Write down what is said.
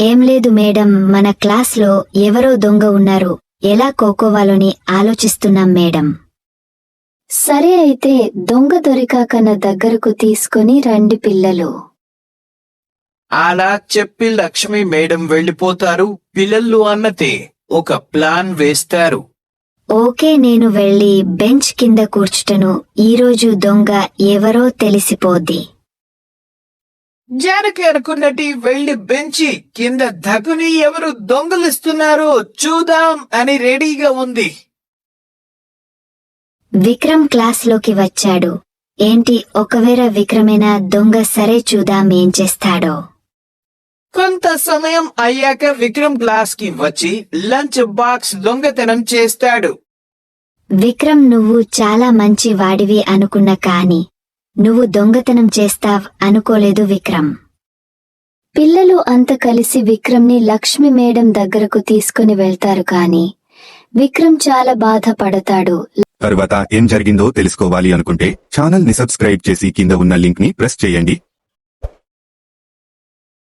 ఏం లేదు మేడం మన క్లాస్లో ఎవరో దొంగ ఉన్నారు. ఎలా కోకోవాలోని ఆలోచిస్తున్నాం మేడం. సరే అయితే దొంగ దొరికాక నా దగ్గరకు తీసుకుని రండి పిల్లలు. అలా చెప్పి లక్ష్మి మేడం వెళ్ళిపోతారు. పిల్లలు అన్నతే ఒక ప్లాన్ వేస్తారు. ఓకే నేను వెళ్ళి బెంచ్ కింద కూర్చుటను. ఈరోజు దొంగ ఎవరో తెలిసిపోద్ది. జానకి అనుకున్నట్టు వెళ్ళి బెంచి కింద దగుని ఎవరు దొంగలిస్తున్నారో చూద్దాం అని రెడీగా ఉంది. విక్రమ్ క్లాస్లోకి వచ్చాడు. ఏంటి ఒకవేళ విక్రమేనా దొంగ సరే చూద్దాం ఏం చేస్తాడో. కొంత సమయం అయ్యాక విక్రమ్ క్లాస్కి వచ్చి లంచ్ బాక్స్ దొంగతనం చేస్తాడు. విక్రమ్ నువ్వు చాలా మంచి వాడివి అనుకున్నా కాని నువ్వు దొంగతనం చేస్తావ్ అనుకోలేదు విక్రమ్. పిల్లలు అంత కలిసి విక్రమ్ని లక్ష్మి మేడం దగ్గరకు తీసుకుని వెళ్తారు కాని విక్రమ్ చాలా బాధపడతాడు. తరువాత ఏం జరిగిందో తెలుసుకోవాలి అనుకుంటే ఛానల్ని సబ్స్క్రైబ్ చేసి కింద ఉన్న లింక్ని ప్రెస్ చేయండి.